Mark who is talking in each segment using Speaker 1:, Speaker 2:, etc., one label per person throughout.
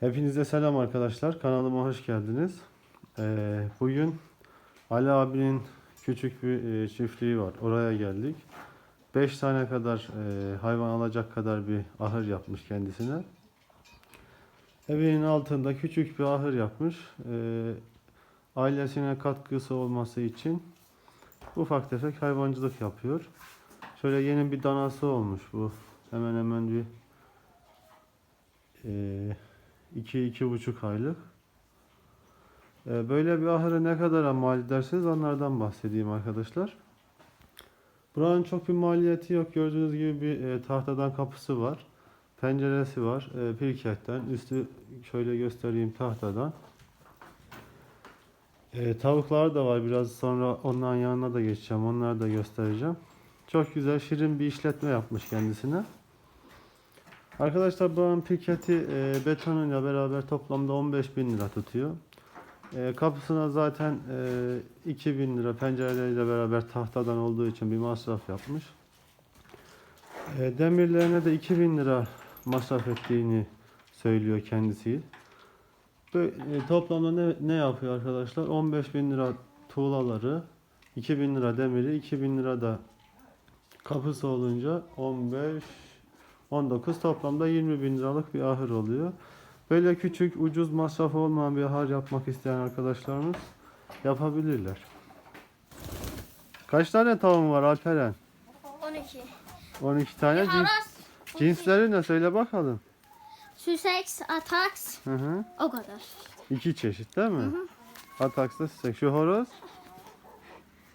Speaker 1: Hepinize selam arkadaşlar. Kanalıma hoş geldiniz. Ee, bugün Ali abinin küçük bir e, çiftliği var. Oraya geldik. 5 tane kadar e, hayvan alacak kadar bir ahır yapmış kendisine. Evinin altında küçük bir ahır yapmış. Ee, ailesine katkısı olması için ufak tefek hayvancılık yapıyor. Şöyle yeni bir danası olmuş bu. Hemen hemen bir e, 2-2,5 aylık. Ee, Böyle bir ahırı ne kadar mal ederseniz onlardan bahsedeyim arkadaşlar. Buranın çok bir maliyeti yok. Gördüğünüz gibi bir e, tahtadan kapısı var. Penceresi var. E, pirketten. Üstü şöyle göstereyim tahtadan. E, tavuklar da var. Biraz sonra onların yanına da geçeceğim. Onları da göstereceğim. Çok güzel, şirin bir işletme yapmış kendisine. Arkadaşlar buranın pirketi e, betonuyla beraber toplamda 15 bin lira tutuyor. E, kapısına zaten e, 2000 lira pencereleriyle beraber tahtadan olduğu için bir masraf yapmış. E, demirlerine de 2000 lira masraf ettiğini söylüyor kendisi. Böyle, e, toplamda ne, ne yapıyor arkadaşlar? 15 bin lira tuğlaları, 2000 lira demiri, 2000 lira da kapısı olunca 15 19 toplamda 20 bin liralık bir ahır oluyor. Böyle küçük ucuz masrafı olmayan bir ahır yapmak isteyen arkadaşlarımız yapabilirler. Kaç tane tavuğun var Alperen?
Speaker 2: 12.
Speaker 1: 12 tane. Cins,
Speaker 2: Haras.
Speaker 1: cinsleri ne söyle bakalım.
Speaker 2: Sussex, Atax.
Speaker 1: Hı hı.
Speaker 2: O kadar.
Speaker 1: İki çeşit değil mi? Ataks'ta sisek. Şu horoz.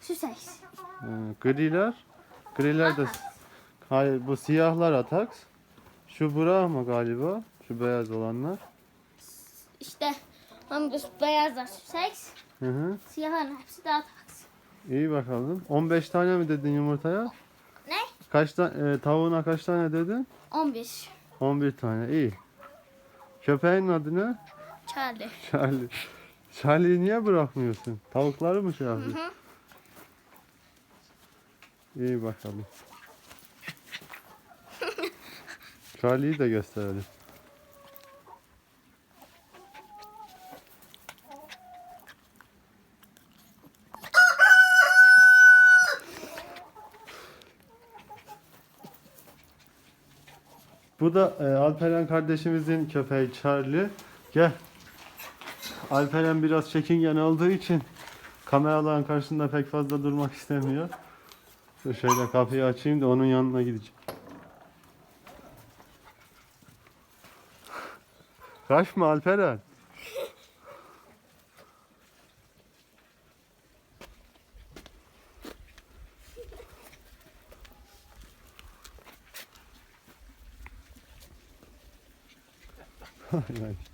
Speaker 2: Sussex.
Speaker 1: e, griler. Griler de Hayır bu siyahlar ataks. Şu Brahma galiba. Şu beyaz olanlar.
Speaker 2: İşte hem bu beyazlar Sussex.
Speaker 1: Hı hı.
Speaker 2: Siyahların hepsi de Atax.
Speaker 1: İyi bakalım. 15 tane mi dedin yumurtaya?
Speaker 2: Ne?
Speaker 1: Kaç tane tavuğuna kaç tane dedin?
Speaker 2: 11.
Speaker 1: 11 tane. İyi. Köpeğin adı ne?
Speaker 2: Charlie.
Speaker 1: Charlie. Charlie'yi niye bırakmıyorsun? Tavukları mı şey yapıyorsun?
Speaker 2: hı.
Speaker 1: İyi bakalım. Charlie'yi de gösterelim. Bu da e, Alperen kardeşimizin köpeği Charlie. Gel. Alperen biraz çekingen olduğu için kameraların karşısında pek fazla durmak istemiyor. Şöyle kapıyı açayım da onun yanına gideceğim. Reif mal Alperen. Nein.